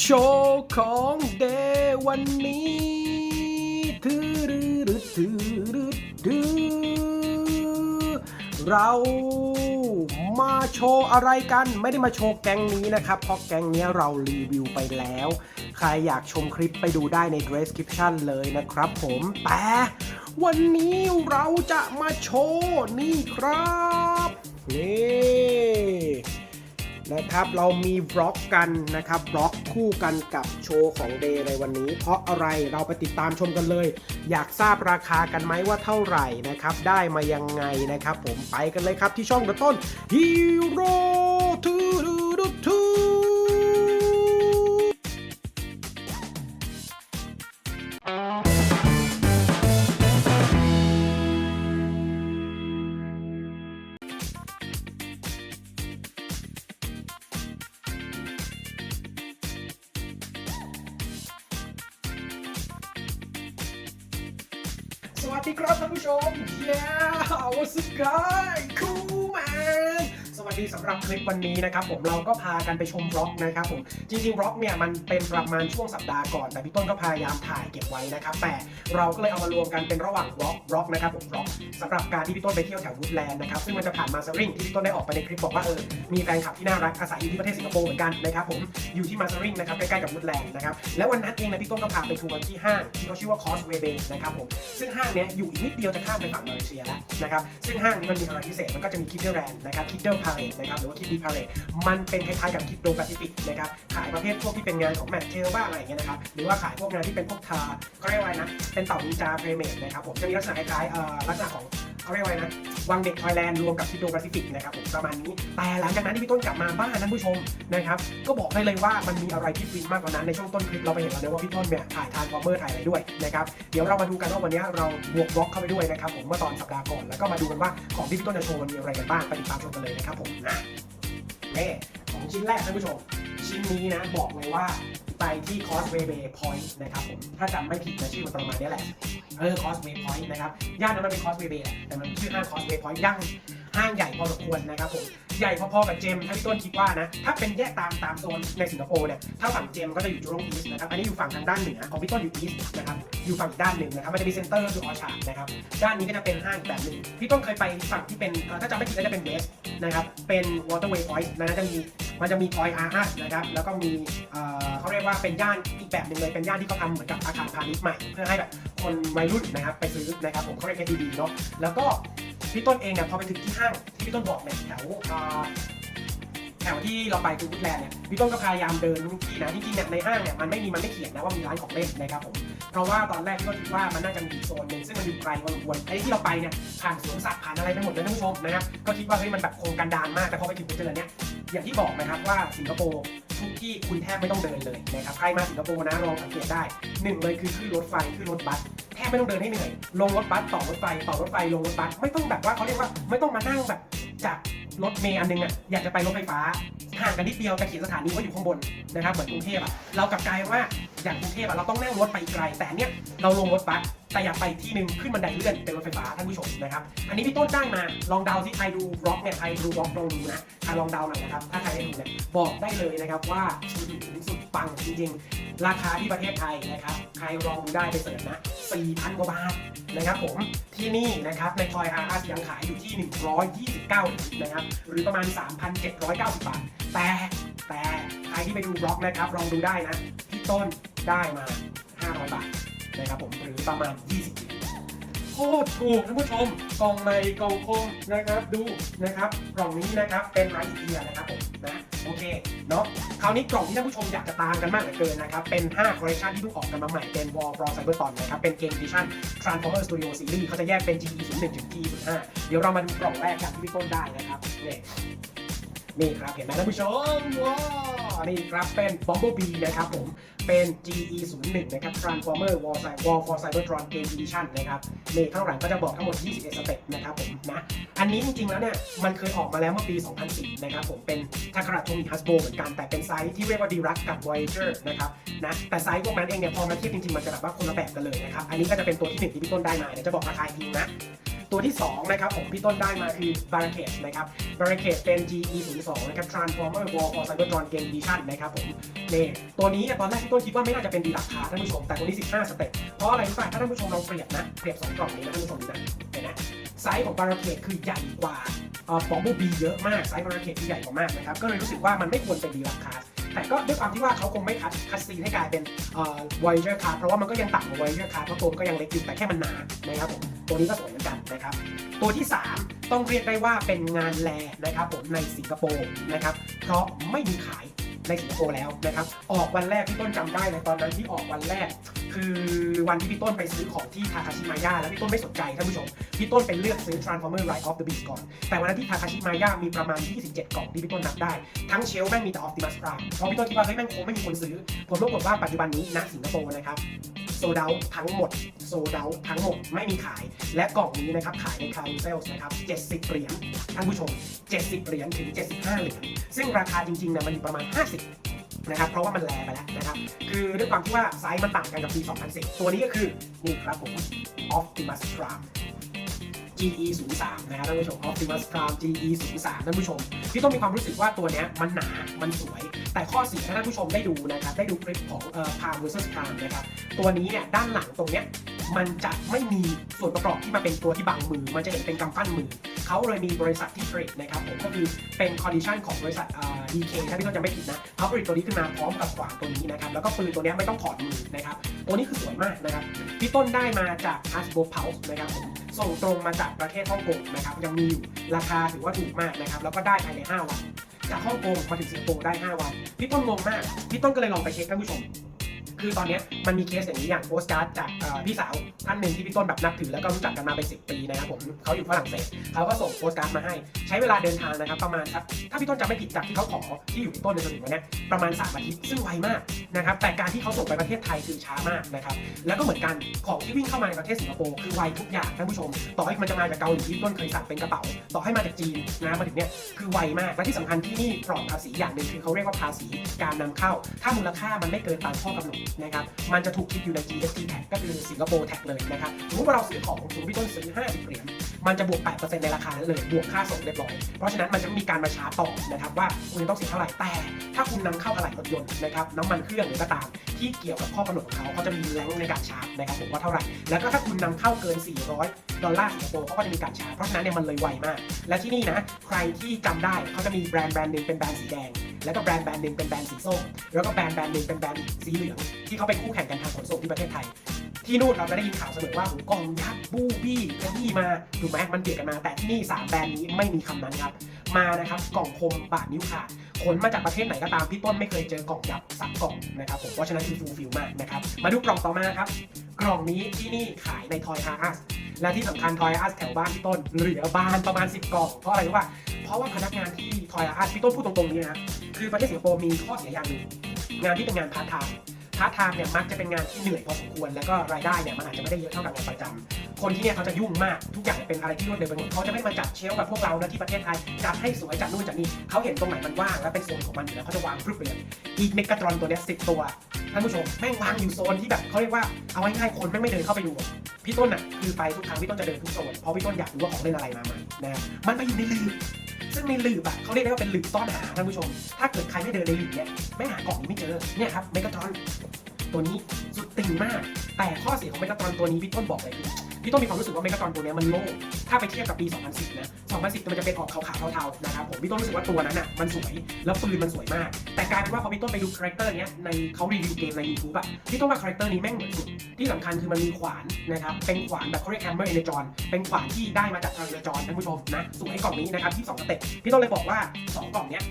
โชว์ของเดวันนี้ถือดือถือดือถือเรามาโชว์อะไรกันไม่ได้มาโชว์แก๊งนี้นะครับ เพราะแก๊งนี้เรารีวิวไปแล้ว ใครอยากชมคลิปไปดูได้ใน description เลยนะครับผมแต่วันนี้เราจะมาโชว์นี่ครับนี่ นะครับ เรามีบล็อกกันนะครับบล็อกคู่กันกับโชว์ของเดย์ในวันนี้ เพราะอะไรเราไปติดตามชมกันเลย อยากทราบราคากันไหมว่าเท่าไหร่นะครับ ได้มายังไงนะครับ ผมไปกันเลยครับที่ช่องกระต้นฮีโร่ทูดูทู Subscribe! Cool. วัสดีสำหรับคลิปวันนี้นะครับผมเราก็พากันไปชมบล็อกนะครับผมจริงๆบล็อกเนี่ยมันเป็นประมาณช่วงสัปดาห์ก่อน แต่พี่ต้นก็พยายามถ่ายเก็บไว้นะครับแต่เราก็เลยเอามารวมกันเป็นระหว่างบล็อกบล็อกนะครับผมบล็อกสำหรับการที่พี่ต้นไปเที่ยวแถววูดแลนด์นะครับซึ่งมันจะผ่านมาซาริงที่พี่ต้นได้ออกไปในคลิปบอกว่าเออมีแฟนคลับที่น่ารักอาศัยอยู่ที่ประเทศสิงคโปร์เหมือนกันนะครับผมอยู่ที่มาซาริงนะครับใกล้ๆกับวูดแลนด์นะครับแล้ววันนั้นเองนะพี่ต้นก็พาไปทัวร์ที่ห้างที่เขาชื่อว่าคอสเวเบนะครับผมซึ่งห้างเนี้ยอยู่อีกนิดเดียวจะข้ามไปฝั่งมาเลเซียแล้วนะครับซึ่งห้างนี้มันมีอะไรพิเศษมันก็จะมีคิดเดิลแลนด์นะครับคิดเดิลพาเลทนะครับหรือว่าคิดดีพาเลตมันเป็นคล้ายๆกับคิดโดแปซิฟิกนะครับขายประเภทพวกที่เป็นงานของแมทเทลบ้างอะไรอย่างเงี้ยนะครับหรือว่าขายพวกงานที่เป็นพวกทาก็เรียกว่าอะไรนะเป็นเต่านินจาเพรเมดนะครับผมจะมีลักษณะคล้ายๆลักษณะของ เขาเรียกว่าไรนะวังเด็กทอแลนด์รวมกับคิโดแปซิฟิกนะครับผมประมาณนี้ แต่หลังจากนั้นที่พี่ต้นกลับมาบ้านท่านผู้ชมนะครับก็บอกได้เลยว่ามันมีอะไรที่ฟินมากกว่านั้นในช่วงต้นคลิปเราไปเห็นแล้วนะว่าพี่ต้นเนี่ยถ่ายทานฟอร์เมอร์ถ่ายอะไรด้วยนะครับเดี๋ยวเรามาดูกันว่าวันนี้เราบวกบล็อกเข้าไปด้วยนะครับผมเมื่อตอนสัปดาห์ก่อนแล้วก็มาดูกันว่าของที่พี่ต้นจะโชว์มันมีอะไรกันบ้างไปติดตามชมกันเลยนะครับผมนะนี่ของชิ้นแรกท่านผู้ชม ชิ้นนี้นะบอกเลยว่าไปที่ Causeway Bay Point นะครับผมถ้าจำไม่ผิดนะชื่อมันประมาณนี้แหละ เออ Causeway Point นะครับย่านนั้นมันเป็น Causeway Bay แหละแต่มันชื่อห้าง Causeway Point ย่าง ห้างใหญ่พอสมควรนะครับผมใหญ่พอๆกับเจมส์ถ้าพี่ต้นคิดว่านะ ถ้าเป็นแยกตามตามโซนในสิงคโปร์เนี่ยถ้าฝั่งเจมส์ก็จะอยู่จูรงอีสนะครับอันนี้อยู่ฝั่งทางด้านเหนือของพี่ต้นอยู่อีสนะครับอยู่ฝั่งอีกด้านหนึ่งนะครับมันจะมีเซ็นเตอร์คือออชาร์ดนะครับด้านนี้ก็จะเป็นห้างอีกแบบหนึ่งพี่ต้นเคยไปฝั่งที่เป็นถ้าจำไม่ผิดก็จะเป็นเวสนะครับเป็น Waterway Point นะจะมีมันจะมี Toy R Us นะครับแล้วก็มีเอ่อเขาเรียกว่าเป็นย่านอีกแบบหนึ่งเลยเป็นย่านที่เขาทำเหมือนกับอาคารพาณิชย์ใหม่ เพื่อให้แบบคนวัยรุ่นนะครับไปซื้อนะครับผมเขาเรียก KTV เนาะแล้วก็ พี่ต้นเองเนี่ยพอไปถึงที่ห้างที่พี่ต้นบอกเนี่ยแถวแถวที่เราไปคือวุฒแลนด์เนี่ยพี่ต้นก็พยายามเดินทุกที่นะจริงๆเนี่ยในห้างเนี่ยมันไม่มีมันไม่เขียนนะว่ามีร้านของเล่นนะครับผมเพราะว่าตอนแรกพี่ต้นคิดว่ามันน่าจะมีโซนหนึ่งซึ่งมันอยู่ไกลพอสมควรไอ้ที่เราไปเนี่ยผ่านสวนสัตว์ผ่านอะไรไปหมดเลยท่านผู้ชมนะครับก็คิดว่าเฮ้ยมันแบบโครงการดานมากแต่พอไปถึงไปเจอเนี่ยอย่างที่บอกนะครับว่าสิงคโปร์ทุกที่คุณแทบไม่ต้องเดินเลยนะครับใครมาสิงคโปร์นะลองสังเกตได้หนึ่งเลยคือขึ้นรถไฟขึ้นรถบัส แทบไม่ต้องเดินให้เหนื่อย ลงรถบัสต่อรถไฟต่อรถไฟลงรถบัสไม่ต้องแบบว่าเขาเรียกว่าไม่ต้องมานั่งแบบจากรถเมล์อันนึงอะอยากจะไปรถไฟฟ้าห่างกันนิดเดียวแต่เขียนสถานีว่าอยู่ข้างบนนะครับเหมือนกรุงเทพอะเรากลับกลายว่าอย่างกรุงเทพอะเราต้องนั่งรถไปไกล แต่เนี้ยเราลงรถบัสแต่อยากไปที่หนึ่งขึ้นบันไดเลื่อนเป็นรถไฟฟ้าท่านผู้ชมนะครับอันนี้พี่ต้นได้มาลองเดาที่ใครดูบล็อกเนี่ยใครดูบล็อกลองดูนะใครลองเดาหน่อยนะครับถ้าใครได้ดูเนี่ยบอกได้เลยนะครับว่าสุด ปังจริงๆ ราคาที่ประเทศไทยนะครับ ใครลองดูได้ไปเสิร์ชนะ 4,000 กว่าบาทนะครับผม ที่นี่นะครับในทอยอาร์ยังขายอยู่ที่ 129นะครับ หรือประมาณ 3,790 บาท แต่แต่ใครที่ไปดูบล็อกนะครับ ลองดูได้นะ พี่ต้นได้มา 500 บาทนะครับผม หรือประมาณ 20 โคตรถูกท่านผู้ชมกล่องในกล่องคมนะครับ ดูนะครับกล่องนี้นะครับเป็นไรเอียนะครับผมนะโอเคเนาะคราวนี้กล่องที่ท่านผู้ชมอยากจะตามกันมากเหลือเกินนะครับเป็น5 collection ที่เพิ่งออกกันมาใหม่เป็น War for Cybertron นะครับเป็นเกม edition Transformer Studio Series เขาจะแยกเป็น GE 0 1ถึง GE 0 5เดี๋ยวเรามาดูกล่องแรกกันที่พี่ต้นได้นะครับนี่นี่ครับเห็นไหมท่านผู้ชมว้าวนี่ครับเป็น Bumblebee นะครับผม เป็น GE 0 1 นะครับ Transformer War Cy- War for Cybertron Game Edition นะครับนี่ข้างหลังก็จะบอกทั้งหมด 21 สเต็ปนะครับผมนะ อันนี้จริงๆ แล้วเนี่ย มันเคยออกมาแล้วเมื่อปี 2004 นะครับผม เป็นทาคาระโทมิฮัสโบเหมือนกัน แต่เป็นไซส์ที่เรียกว่า Dirac กับ Voyager นะครับนะ แต่ไซส์พวกนั้นเองเนี่ย พอมาเทียบจริงๆ มันจะแบบว่าคนละแบบกันเลยนะครับ อันนี้ก็จะเป็นตัวที่หนึ่งที่พี่ต้นได้มาเดี๋ยวจะบอกราคาอีกทีนะ ตัวที่ 2 นะครับผมพี่ต้นได้มาคือ Barricade นะครับ Barricade เป็น GE 0 2 นะครับ Transformer War for Cybertron Game Edition นะครับผมนี่ตัวนี้ตอนแรกพี่ต้นคิดว่าไม่น่าจะเป็นดีราคาท่านผู้ชม แต่ตัวนี้ 15 สเต็ปเพราะอะไรรู้ป่ะถ้าท่านผู้ชมลองเปรียบนะเปรียบ2กล่องนี้นะท่านผู้ชมดูนะเห็นไหมไซส์ของ Barricade คือใหญ่กว่าเอ่อ Bumblebee เยอะมากไซส์ Barricade ที่ใหญ่กว่ามากนะครับก็เลยรู้สึกว่ามันไม่ควรเป็นดีราคา แต่ก็ด้วยความที่ว่าเขาคงไม่คัดคัดซีนให้กลายเป็นเอ่อ Voyager card เพราะว่ามันก็ยังต่ำกว่า Voyager card เพราะตัวมันก็ยังเล็กอยู่แต่แค่มันหนานะครับผมตัวนี้ก็สวยเหมือนกันนะครับตัวที่ 3 ต้องเรียกได้ว่าเป็นงานแลนะครับผมในสิงคโปร์นะครับเพราะไม่มีขายในสิงคโปร์แล้วนะครับออกวันแรกพี่ต้นจำได้เลยตอนนั้นที่ออกวันแรก คือวันที่พี่ต้นไปซื้อของที่ทาคาชิมายาแล้วพี่ต้นไม่สนใจท่านผู้ชม พี่ต้นไปเลือกซื้อ Transformer Rise of the Beast ก่อน แต่วันนั้นที่ทาคาชิมายามีประมาณ 27 กล่องที่พี่ต้นนับได้ ทั้งเชลแม่งมีแต่ Optimus Prime เพราะพี่ต้นคิดว่าเฮ้ยแม่งคงไม่มีคนซื้อผลปรากฏว่าปัจจุบันนี้ณสิงคโปร์นะครับโซดาทั้งหมด โซดาทั้งหมดไม่มีขาย และกล่องนี้นะครับขายในคารูเซลนะครับ 70 เหรียญท่านผู้ชม 70 เหรียญถึง 75 เหรียญซึ่งราคาจริงๆนี่ยมันอยู่ประมาณ 50 นะครับเพราะว่ามันแลไปแล้วนะครับคือด้วยความที่ว่าไซส์มันต่างกันกับปี 2010 ตัวนี้ก็คือนี่ครับผม Optimus Prime GE 0 3นะครับท่านผู้ชม Optimus Prime GE 0 3ท่านผู้ชมพี่ต้องมีความรู้สึกว่าตัวนี้มันหนา มันสวย แต่ข้อเสียท่านผู้ชมได้ดูนะครับ ได้ดูคลิปของเอ่อ Prime vs Prime นะครับ ตัวนี้เนี่ยด้านหลังตรงเนี้ย มันจะไม่มีส่วนประกอบที่มาเป็นตัวที่บังมือ มันจะเห็นเป็นกำปั้นมือ เขาเลยมีบริษัทที่ผลิตนะครับผมก็คือเป็นคอนดิชันของบริษัทอ่า DK ถ้าพี่ต้นจำไม่ผิดนะเขาผลิตตัวนี้ขึ้นมาพร้อมกับขวานตัวนี้นะครับแล้วก็ปืนตัวนี้ไม่ต้องถอดมือนะครับตัวนี้คือสวยมากนะครับพี่ต้นได้มาจาก Hasbro Pulse นะครับผมส่งตรงมาจากประเทศฮ่องกงนะครับยังมีอยู่ราคาถือว่าถูกมากนะครับแล้วก็ได้ภายใน 5 วัน จากฮ่องกงมาถึงสิงคโปร์ได้ 5 วันพี่ต้นงงมากพี่ต้นก็เลยลองไปเช็คท่านผู้ชม คือตอนนี้มันมีเคสอย่างนี้อย่างโปสการ์ดจากพี่สาวท่านหนึ่งที่พี่ต้นแบบนับถือแล้วก็รู้จักกันมาเป็น10ปีนะครับผมเขาอยู่ฝรั่งเศสเขาก็ส่งโปสการ์ดมาให้ ใช้เวลาเดินทางนะครับประมาณถ้าพี่ต้นจำไม่ผิดจากที่เขาขอที่อยู่ที่ต้นในจนถึงวันเนี้ยประมาณ3อาทิตย์ซึ่งไวมากนะครับแต่การที่เขาส่งไปประเทศไทยคือช้ามากนะครับแล้วก็เหมือนกันของที่วิ่งเข้ามาในประเทศสิงคโปร์คือไวทุกอย่างท่านผู้ชม ต่อให้มันจะมาจากเกาหลีที่ต้นเคยสั่งเป็นกระเป๋า ต่อให้มาจากจีนนะมาถึงเนี้ยคือไวมากและที่สำคัญที่นี่ปลอดภาษีอย่างหนึ่งคือเขาเรียกว่าภาษีการนำเข้า ถ้ามูลค่ามันไม่เกินตามข้อกำหนดนะครับมันจะถูกคิดอยู่ใน GST tax ก็คือสิงคโปร์ tax เลยนะครับสมมติว่าเราซื้อของสมมติพี่ต้นซื้อ 50 เหรียญมันจะบวก 8%ในราคานั้นเลยบวกค่าส่งเรียบร้อย เพราะฉะนั้นมันจะมีการมาชาร์จต่อนะครับว่าคุณจะต้องเสียเท่าไหร่แต่ ถ้าคุณนำเข้าอะไหล่รถยนต์นะครับน้ำมันเครื่องหรือก็ตามที่เกี่ยวกับข้อกำหนดของเขาเขาจะมีแรงในการชาร์จนะครับผมว่าเท่าไหร่ แล้วก็ถ้าคุณนำเข้าเกิน 400 ดอลลาร์สิงคโปร์เขาก็จะมีการชาร์จเพราะฉะนั้นเนี่ยมันเลยไวมาก และที่นี่นะใครที่จำได้เขาจะมีแบรนด์แบรนด์หนึ่งเป็นแบรนด์สีแดง แล้วก็แบรนด์แบรนด์หนึ่งเป็นแบรนด์สีส้มแล้วก็แบรนด์แบรนด์หนึ่งเป็นแบรนด์สีเหลืองที่เขาเป็นคู่แข่งกันทางขนส่งที่ประเทศไทย ที่นู่นเราจะได้ยินข่าวเสมอว่าโอ้โหกองยักษ์บูบี้แคนดี้มาถูกไหมมันเปลี่ยนกันมา แต่ที่นี่สามแบรนด์นี้ไม่มีคำนั้นครับ มานะครับกล่องคมบาดนิ้วขาดขนมาจากประเทศไหนก็ตามพี่ต้นไม่เคยเจอกล่องยับสักกล่องนะครับผมเพราะฉะนั้นคือฟูลฟิลมากนะครับมาดูกล่องต่อมาครับ กล่องนี้ที่นี่ขายในทอยฮาร์สและที่สำคัญทอยฮาร์สแถวบ้านพี่ต้นเหลือบานประมาณ 10 กล่องเพราะอะไรรู้ป่ะเพราะว่าพนักงานที่ทอยฮาร์สพี่ต้นพูดตรงๆนี้นะคือประเทศสิงคโปร์มีข้อเสียอย่างหนึ่งงานที่เป็นงานพาร์ทไทม์ พาร์ทไทม์เนี่ยมักจะเป็นงานที่เหนื่อยพอสมควร แล้วก็รายได้เนี่ยมันอาจจะไม่ได้เยอะเท่ากับงานประจำคนที่เนี่ยเขาจะยุ่งมากทุกอย่างเป็นอะไรที่รวดเร็วไปหมดเขาจะไม่มาจัดเชลฟ์แบบพวกเรานะที่ประเทศไทยจัดให้สวยจัดนู่นจัดนี่เขาเห็นตรงไหนมันว่างแล้วเป็นโซนของมันอยู่แล้วเขาจะวางพรึบไปเลยอีกเมกาตรอนตัวเนี้ยสิบตัวท่านผู้ชมแม่งวางอยู่โซนที่แบบเขาเรียกว่าเอาไว้ง่ายๆคนแม่งไม่เดินเข้าไปดูพี่ต้นอะคือไปทุกครั้งพี่ต้นจะเดินทุกโซนเพราะพี่ต้นอยากรู้ว่าของเล่นอะไรมาใหม่นะมันไปอยู่ในลืบ ซึ่งในลืบอะเขาเรียกได้ว่าเป็นหลืบซ่อนหาท่านผู้ชม ถ้าเกิดใครไม่เดินในหลืบเนี่ยไม่หากล่องนี้ไม่เจอเนี่ยครับเมกาตอนตัวนี้สุดติ่งมาก แต่ข้อเสียของเมกาตอนตัวนี้พี่ต้นบอกเลยคือ พี่ต้นมีความรู้สึกว่าเมกาตอนตัวนี้มันโล่งถ้าไปเทียบกับปี 2010 นะ 2010 มันจะเป็นออกขาวๆเทาๆนะครับผมพี่ต้นรู้สึกว่าตัวนั้นอะมันสวย แล้วปืนมันสวยมาก แต่กลายเป็นว่าพอพี่ต้นไปดูคาแรคเตอร์เนี้ยในเขารีวิวเกมใน YouTube อะพี่ต้นว่าคาแรคเตอร์นี้แม่งเหมือนสุดที่สำคัญคือมันมีขวานนะครับเป็นขวานแบบเขาเรียกแฮมเมอร์เอเนจอนเป็นขวานที่ได้มาจากทางเอเนจอนท่านผู้ชมนะสวยกล่องนี้นะครับที่2สเต็ปพี่ต้นเลยบอกว่า 2 กล่องเนี้ย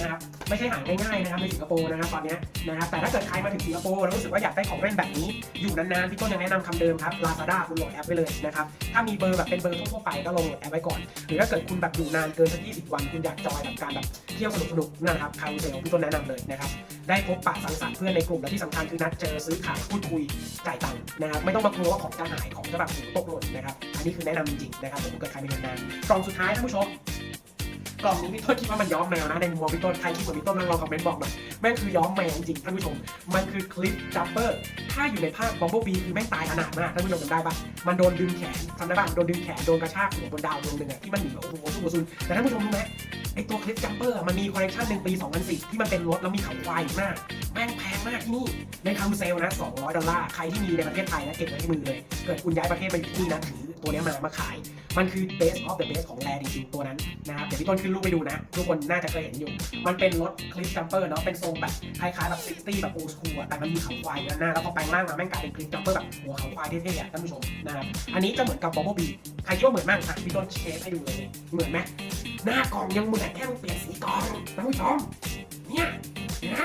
นะครับไม่ใช่หาง่ายๆนะครับในสิงคโปร์นะครับตอนนี้นะครับแต่ถ้าเกิดใครมาถึงสิงคโปร์แล้วรู้สึกว่าอยากได้ของเล่นแบบนี้อยู่นานๆพี่ต้นยังแนะนำคำเดิมครับ Lazada คุณโหลดแอปเลยนะครับ ถ้ามีเบอร์แบบเป็นเบอร์ทั่วไปก็ลงโหลดแอปไว้ก่อน หรือถ้าเกิดคุณแบบอยู่นานเกินสัก20วัน คุณอยากจอยแบบการแบบเที่ยวสนุกๆนะครับคารุเซลพี่ต้นแนะนำเลยนะครับ ได้พบปะสังสรรค์เพื่อนในกลุ่มและที่สำคัญคือนัดเจอซื้อขายพูดคุยจ่ายตังค์นะครับ ไม่ต้องมากลัวว่าของจะหายของจะแบบตกหล่นนะครับ อันนี้คือแนะนำจริงๆนะครับผมเกิดใครไม่เห็นนานกล่องสุดท้ายท่านผู้ชมกล่องนี้พี่ต้นคิดว่ามันย้อมแมวนะในมุมมองพี่ต้นใครคิดเหมือนพี่ต้นลองคอมเมนต์บอกหน่อย แม่งคือย้อมแมวจริงท่านผู้ชม มันคือคลิปจัมเปอร์ ถ้าอยู่ในภาคบอมเบิลบีคือแม่งตายขนาดมากท่านผู้ชมจำได้ปะมันโดนดึงแขนจำได้ปะโดนดึงแขนโดนกระชากหัวบนดาวดวงหนึ่งอะที่มันหนีโอ้โหสุดซุนแต่ท่านผู้ชมรู้ไหมไอตัวคลิปจัมเปอร์มันมีคอลเลคชันหนึ่งปี 2010 ที่มันเป็นรถแล้วมีเขาควายอยู่หน้าแม่งแพงมากที่นี่ในคำเซลนะ 200 ดอลลาร์ใครที่มีในประเทศไทยนะเก็บไว้ที่มือเลย เกิดคุณย้ายประเทศมาอยู่ที่นี่นะถือ ตัวนี้มามาขาย มันคือ base of the base ของแรจริงๆตัวนั้นนะครับเดี๋ยวพี่ต้นขึ้นรูปไปดูนะ ทุกคนน่าจะเคยเห็นอยู่ มันเป็นรถคลิปจัมเปอร์เนาะเป็นทรงแบบคล้ายๆแบบซิตี้แบบโอ s คูลอะแต่มันมีเขาควายอยู่ด้านหน้าแล้วพอแปลงร่างมาแม่งกลายเป็นคลิปจัมเปอร์แบบหัวเขาควายเท่ๆอะท่านผู้ชมนะครับอันนี้จะเหมือนกับบอ b บ e บีใครคิดว่าเหมือนมั่งอะพี่ต้นเชฟให้ดูเลยเหมือนไหมหน้ากล่องยังเหมือนแค่มึงเปลี่ยนสีกล่องท่านผู้ชมเนี่ยนไหม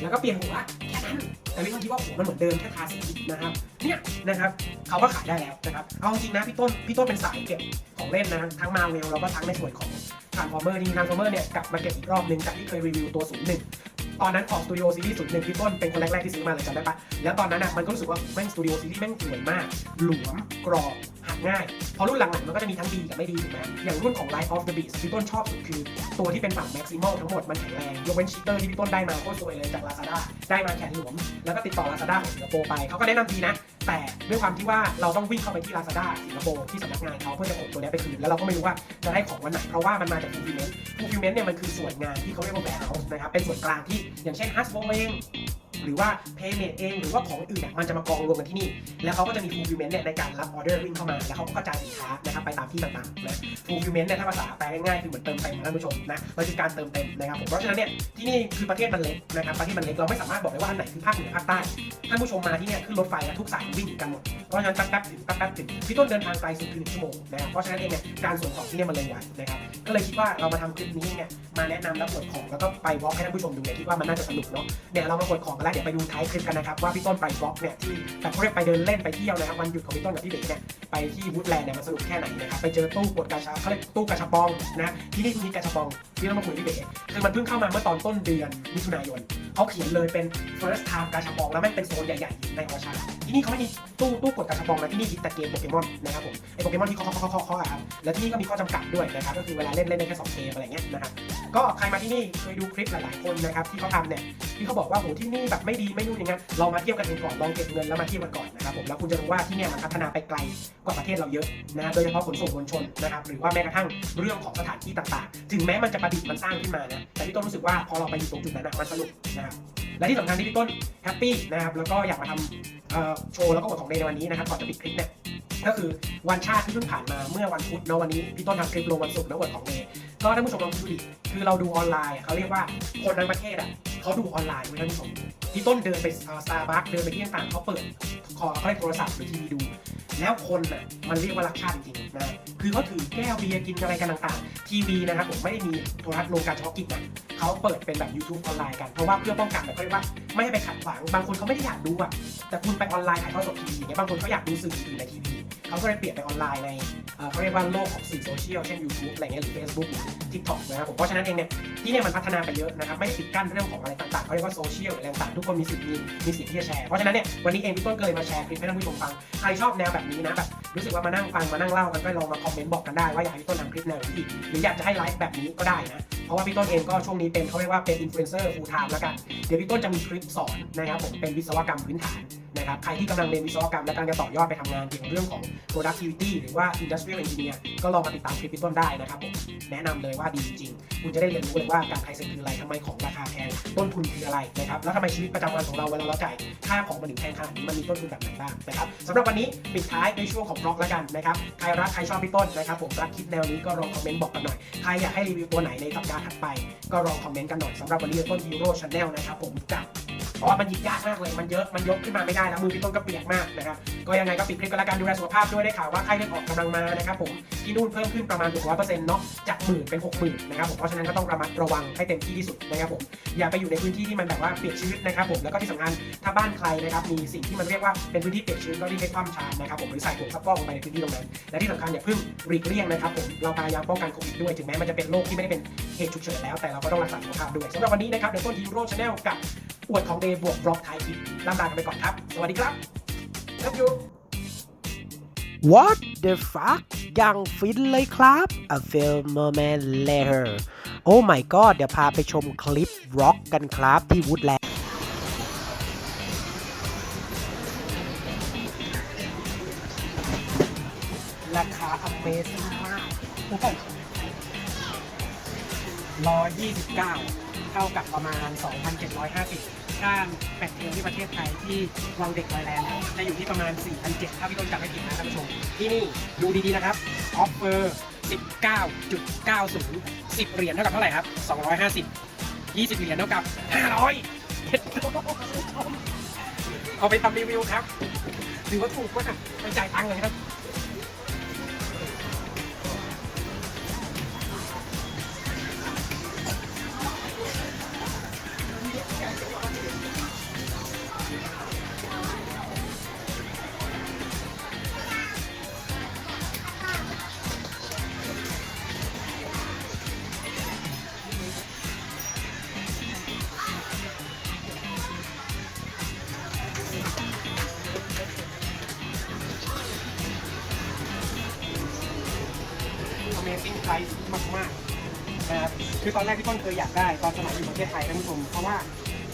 แล้วก็เปลี่ยนหัวแค่นั้นแต่พี่ต้นคิดว่าหัวมันเหมือนเดิมแค่ทาสีนะครับเนี่ยนะครับเขาก็ขายได้แล้วนะครับเอาจริงนะพี่ต้นพี่ต้นเป็นสายเก็บของเล่นนะทั้งมาเวลแล้วก็ทั้งในส่วนของทางฟอร์เมอร์นี่ทางฟอร์เมอร์เนี่ยกลับมาเก็บอีกรอบนึงจากที่เคยรีวิวตัว01ตอนนั้นออกสตูดิโอซีรีส์01พี่ต้นเป็นคนแรกๆที่ซื้อมาเลยจำได้ปะแล้วตอนนั้นอะมันก็รู้สึกว่าแม่งสตูดิโอซีรีส์แม่งสวยมาก หลวมกรอบ ง่าย พอรุ่นหลังๆมันก็จะมีทั้งดีกับไม่ดีถูกไหมอย่างรุ่นของ Life of the Beast พี่ต้นชอบสุดคือ ตัวที่เป็นฝั่ง Maximal ทั้งหมดมันแข็งแรง ยกเว้นชีเตอร์ที่พี่ต้นได้มาโคตรสวยเลยจาก Lazada ได้มาแขนหลวม แล้วก็ติดต่อ Lazada ของสิงคโปร์ไปเขาก็แนะนำดีนะ แต่ด้วยความที่ว่าเราต้องวิ่งเข้าไปที่ Lazada สิงคโปร์ที่สำนักงานเขาเพื่อจะกดตัวนี้ไปคืนแล้วเราก็ไม่รู้ว่าจะได้ของวันไหนเพราะว่ามันมาจาก fulfillment fulfillment เนี่ยมันคือส่วนงานที่เขาเรียกว่า warehouse นะครับเป็นส่วนกลางที่อย่างเช่น Hasbro เอง หรือว่า Paymate เอง หรือว่าของอื่นเนี่ยมันจะมากองรวมกันที่นี่ แล้วเขาก็จะมี fulfillment เนี่ยในการรับออเดอร์วิ่งเข้ามา แล้วเขาก็กระจายสินค้านะครับไปตามที่ต่างๆนะ fulfillment เนี่ยถ้าภาษาแปลง่ายๆคือเหมือนเติมเต็มนะท่านผู้ชมนะมันคือการเติมเต็มนะครับผมเพราะฉะนั้นเนี่ยที่นี่คือประเทศมันเล็กนะครับประเทศมันเล็กเราไม่สามารถบอกได้ว่าอันไหนคือภาคเหนือภาคใต้ท่านผู้ชมมาที่เนี่ยขึ้นรถไฟแล้วทุกสายวิ่งกันหมดเพราะฉะนั้นแป๊บๆถึงแป๊บๆถึงพี่ต้นเดินทางไกลสุดคือหนึ่งชั่วโมงนะครับเพราะฉะนั้นเองเนี่ยการส่งของที่เนี่ยมันเลยไวนะครับก็เลยคิดว่าเรามาทำคลิปนี้เนี่ยมาแนะนำแล้วกดของแล้วก็ไปวอล์กให้ท่านผู้ชมดูเนี่ยคิดว่ามันน่าจะสนุกเนาะเนี่ยเรามากดของกันแล้วเดี๋ยวไปดูท้ายคลิปกันนะครับว่าพี่ต้นไปบล็อกเนี่ยที่แบบเขาเรียกไปเดินเล่นไปเที่ยวนะครับวันหยุดของพี่ต้นกับพี่เบ๋เนี่ยไปที่วูดแลนด์เนี่ยมันสนุกแค่ไหนนะครับไปเจอตู้กดกาชาเขาเรียกตู้กาชาปองนะที่นี่มีกาชาปองที่เรามาคุยพี่เบ๋คือมันเพิ่งเข้ามาเมื่อตอนต้นเดือนมิถุนายนเขาเขียนเลยเป็น first time กาชาปองแล้วไม่เป็นโซนใหญ่ๆในออชา ที่นี่เขาไม่มีตู้ตู้กดกาชาปองนะที่นี่มีแต่เกมโปเกมอนนะครับผมไอโปเกมอนที่เคาเคาเคาเคาะอะครับแล้วที่นี่ก็มีข้อจำกัดด้วยนะครับก็คือเวลาเล่นเล่นได้แค่2เกมอะไรเงี้ยนะครับก็ใครมาที่นี่เคยดูคลิปหลายๆคนนะครับที่เขาทำเนี่ยที่เขาบอกว่าโหที่นี่แบบไม่ดีไม่นู่นอย่างนั้นเรามาเที่ยวกันเองก่อนลองเก็บเงินแล้วมาเที่ยวกันก่อนนะครับผมแล้วคุณจะรู้ว่าที่เนี่ยมันพัฒนาไปไกลกว่าประเทศเราเยอะนะโดยเฉพาะขนส่งมวลชนนะครับหรือว่าแม้กระทั่งเรื่องของสถานที่ต่างๆ ถึงแม้มันจะประดิษฐ์มันสร้างขึ้นมานะแต่พี่ต้นรู้สึกว่าพอเราไปอยู่ตรงจุดนั้นมันสนุกนะครับและที่สำคัญที่พี่ต้นแฮปปี้นะครับแล้วก็อยากมาทำ โชว์แล้วก็บทของเดย์ในวันนี้นะครับก่อนจะปิดคลิปเนี่ยก็คือวันชาติที่เพิ่งผ่านมาเมื่อวันพุธเนาะวันนี้พี่ต้นทำคลิปลงวันศุกร์แล้วบทของเดย์ ก็ท่านผู้ชมลองดูดิคือเราดูออนไลน์อะเขาเรียกว่าคนทั้งประเทศอะเขาดูออนไลน์ไว้ท่านผู้ชมพี่ต้นเดินไปสตาร์บัคเดินไปที่ต่างๆเขาเปิดคอเขาได้โทรศัพท์หรือทีวีดู แล้วคนน่ะมันเรียกว่ารักชาติจริงๆนะคือเขาถือแก้วเบียร์กินอะไรกันต่างๆ ทีวีนะครับผมไม่ได้มีโทรทัศน์โลงการเฉพาะกิจนะเขาเปิดเป็นแบบ YouTube ออนไลน์กันเพราะว่าเพื่อป้องกันแบบเขาเรียกว่าไม่ให้ไปขัดขวางบางคนเขาไม่ได้อยากดูอะแต่คุณไปออนไลน์ถ่ายทอดสดทีวีเนี่ยบางคนเขาอยากดูสื่ออื่นในทีวี เขาก็เลยเปลี่ยนไปออนไลน์ในเขาเรียกว่าโลกของสื่อโซเชียลเช่น YouTube อะไรเงี้ยหรือ Facebook หรือ TikTok นะครับผมเพราะฉะนั้นเองเนี่ยที่เนี่ยมันพัฒนาไปเยอะนะครับไม่ปิดกั้นเรื่องของอะไรต่างๆเขาเรียกว่าโซเชียลออะไรต่างๆทุกคนมีสิทธิ์มีมีสิทธิ์ที่จะแชร์เพราะฉะนั้นเนี่ยวันนี้เองพี่ต้นก็เลยมาแชร์คลิปให้ท่านผู้ชมฟังใครชอบแนวแบบนี้นะแบบรู้สึกว่ามานั่งฟังมานั่งเล่ากันก็ลองมาคอมเมนต์บอกกันได้ว่าอยากให้พี่ต้นทำคลิปแนวนี้อีกหรืออยากจะให้ไลฟ์แบบนี้ก็ได้นะเพราะว่าพี่ต้นเองก็ช่วงนี้เป็นเขาเรียกว่าเป็นอินฟลูเอนเซอร์ฟูลไทม์แล้วกันเดี๋ยวพี่ต้นจะมีคลิปสอนนะครับผมเป็นวิศวกรรมพื้นฐาน นะครับใครที่กำลังเรียนวิศวกรรมและกำลังจะต่อยอดไปทำงานเกี่ยวกับเรื่องของ productivity หรือว่า industrial engineer ก็ลองมาติดตามคลิปพี่ต้นได้นะครับผมแนะนำเลยว่าดีจริงๆคุณจะได้เรียนรู้เลยว่าการไทยเซ็นคืออะไรทำไมของราคาแพงต้นทุนคืออะไรนะครับแล้วทำไมชีวิตประจำวันของเราเวลาเราจ่ายค่าของมันถึงแพงขนาดนี้มันมีต้นทุนแบบไหนบ้างนะครับสำหรับวันนี้ปิดท้ายในช่วงของบล็อกแล้วกันนะครับใครรักใครชอบพี่ต้นนะครับผมรักคลิปแนวนี้ก็ลองคอมเมนต์บอกกันหน่อยใครอยากให้รีวิวตัวไหนในสัปดาห์ถัดไป ก็ลองคอมเมนต์กันหน่อยสำหรับวันนี้ต้นฮีโร่ชาแนลนะครับผมกับเพราะมันหยิบยากมากเลยมันเยอะมันยกขึ้นมาไม่ได้แล้วมือพี่ต้นก็เปียกมากนะครับก็ยังไงก็ปิดคลิปกันแล้วกันดูแลสุขภาพด้วยได้ข่าวว่าไข้เลือดออกกำลังมานะครับผมที่นู่นเพิ่มขึ้นประมาณ 600%เนาะจากหมื่นเป็น60,000นะครับผมเพราะฉะนั้นก็ต้องระมัดระวังให้เต็มที่ที่สุดนะครับผมอย่าไปอยู่ในพื้นที่ที่มันแบบว่าเปียกชื้นนะครับผมแล้วก็ที่สำคัญถ้าบ้านใครนะครับมีสิ่งที่มันเรียกว่าเป็นพื้นที่เปียกชื้นก็รีบไปคว่ำชามนะครับผมหรือใส่ถุงซักฟอกลงไปในพื้นที่ตรงนั้นและที่สำคัญอย่าเพิ่งหลีกเลี่ยงนะครับผมเราพยายามป้องกันโควิดด้วยถึงแม้มันจะเป็นโรคที่ไม่ได้เป็นเหตุฉุกเฉินแล้วแต่เราก็ต้องรักษาสุขภาพด้วยสำหรับวันนี้นะครับเดต้นฮีมโรชแนลกับ อวดของเดย์บวกบล็อกท้ายคลิปลำลากันไปก่อนครับ สวัสดีครับ Love you What? the fuck ยังฟินเลยครับ A few moment later Oh my god เดี๋ยวพาไปชมคลิปร็อกกันครับที่วูดแลนด์ราคา Amazing มาก129เท่ากับประมาณ 2,750 ค่าแปดเทลที่ประเทศไทยที่วังเด็กไทยแลนด์จะอยู่ที่ประมาณ 4,700ถ้าพี่ต้นจำไม่ผิดนะท่านผู้ชม ที่นี่ดูดีๆนะครับออฟเฟอร์ 19.90 10 เหรียญเท่ากับเท่าไหร่ครับ 250 20 เหรียญเท่ากับ 500เฮ็ดโลเอาไปทำรีวิวครับ ถือว่าถูกมากไปจ่ายตังค์เลยครับ ครับคือตอนแรกที่ต้นเคยอยากได้ตอนสมัยอยู่ประเทศไทยท่านผู้ชมเพราะว่า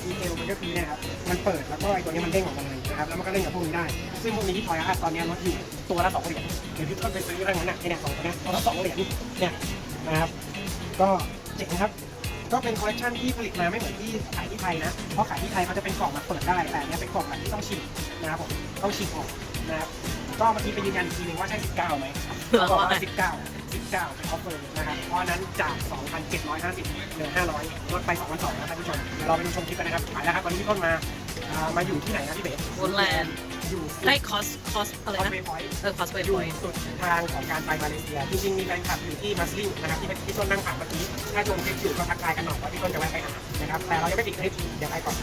ดีเทลมันก็คือเนี่ยครับมันเปิดแล้วก็ไอ้ตัวนี้มันเด้งออกมาเลยนะครับแล้วมันก็เล่นกับพวกนี้ได้ ซึ่งพวกนี้ที่ทอยอาร์ตตอนนี้ลดอยู่ตัวละสองเหรียญเดี๋ยวพี่ต้นไปซื้ออะไรนั้นน่ะไอ้เนี่ยสองตัวเนี้ยตัวละสองเหรียญเนี่ยนะครับก็เจ๋งครับก็เป็นคอลเลคชันที่ผลิตมาไม่เหมือนที่ขายที่ไทยนะ เพราะขายที่ไทยเขาจะเป็นกล่องแบบเปิดได้ แต่อันเนี้ยเป็นกล่องแบบที่ต้องฉีกนะครับผมต้องฉีกออกนะครับ ก็เมื่อกี้ไปยืนยันอีกทีหนึงว่าใช่ 19ไหมเขาบอกว่า19 19เป็นออฟเฟอร์นะครับเพราะฉะนั้นจาก 2,750เหลือ500ลดไป2,200นะท่านผู้ชมเดี๋ยวเราไปดูชมคลิปกันนะครับไปแล้วครับวันนี้พี่ต้นมาอ่ามาอยู่ที่ไหนนะพี่เบส Woodland อยู่ได้คอสคอสอะไรคอสนะเวย์พอยต์เออคอสเวย์อยู่พอยต์สุดทางของการไปมาเลเซีย จริงๆ มีแฟนคลับอยู่ที่มัสลิงนะครับที่ที่ต้นนั่งผ่านเมื่อกี้ ถ้าชมคลิปอยู่ก็ทักทายกันหน่อยว่าที่ต้นจะแวะไปหานะครับ แต่เรายังไม่ปิดคลิปเดี๋ยวไปก่อน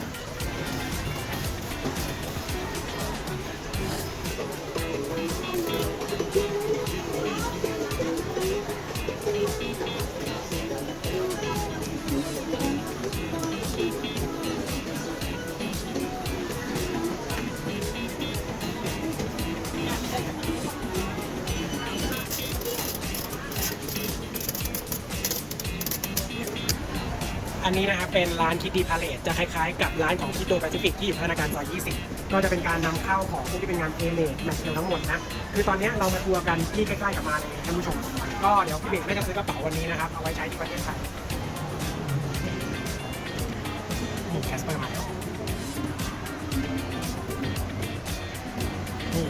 อันนี้นะครับเป็นร้านคิดดีพาเลตจะคล้ายๆกับร้านของคิดโดแปซิฟิกที่อยู่พนาการซอย 20 ก็จะเป็นการนำเข้าของพวกที่เป็นงานเอเลดแมทเทลทั้งหมดนะ คือตอนนี้เรามาทัวร์กันที่ใกล้ๆกับมาเลยท่านผู้ชม ก็เดี๋ยวพี่เบกน่าจะซื้อกระเป๋าวันนี้นะครับ เอาไว้ใช้ที่ประเทศไทยนี่แคสเปอร์มาแล้วนี่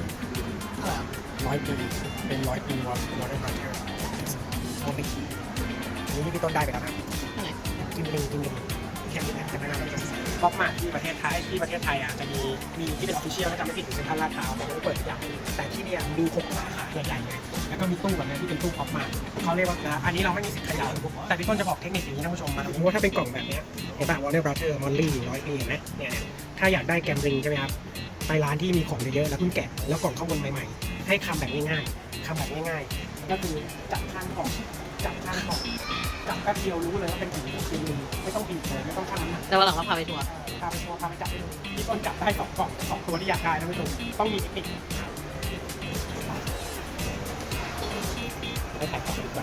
ร้อยปีเป็นร้อยปีวอร์วอร์เรนไรเทอร์โอเคอันนี้ที่พี่ต้นได้ไปแล้วนะ กินหนึ่งกินหนึ่งแข่งที่ไหนแต่ไม่น่าจะป๊อปมาที่ประเทศไทยที่ประเทศไทยอะจะมีมีที่เป็นออฟฟิเชียลถ้าจำไม่ผิดอยู่เซ็นทรัลลาดพร้าวแต่ไม่ได้เปิดอย่างแต่ที่เนี่ยมีหกสาขาใหญ่ๆเลยแล้วก็มีตู้แบบนี้ที่เป็นตู้ป๊อปมาเขาเรียกว่านะอันนี้เราไม่มีสิทธิ์ขยับแต่พี่ต้นจะบอกเทคนิคอย่างนี้ท่านผู้ชมมาสมมติว่าถ้าเป็นกล่องแบบนี้เห็นป่ะวอลเนอร์บราเธอร์มอลลี่ร้อยปีเห็นไหมเนี่ยถ้าอยากได้แกมริงใช่ไหมครับไปร้านที่มีของเยอะๆแล้วเพิ่งแกะแล้วกล่องข้างบนใหม่ๆ ให้คำแบบง่ายๆคำแบบง่ายๆ ก็คือจับข้างกล่องจับข้างกล่อง แป๊บเดียวรู้เลยว่าเป็นถุงจริงไม่ต้องบีบเลยไม่ต้องชั่งน้ำหนักแต่วันหลังเราพาไปทัวร์พาไปโชว์พาไปจับให้ดูพี่ต้นจับได้สองกล่องสองตัวที่อยากได้นะผู้ชมต้องมีเทคนิคไปถ่ายกล่องดีกว่า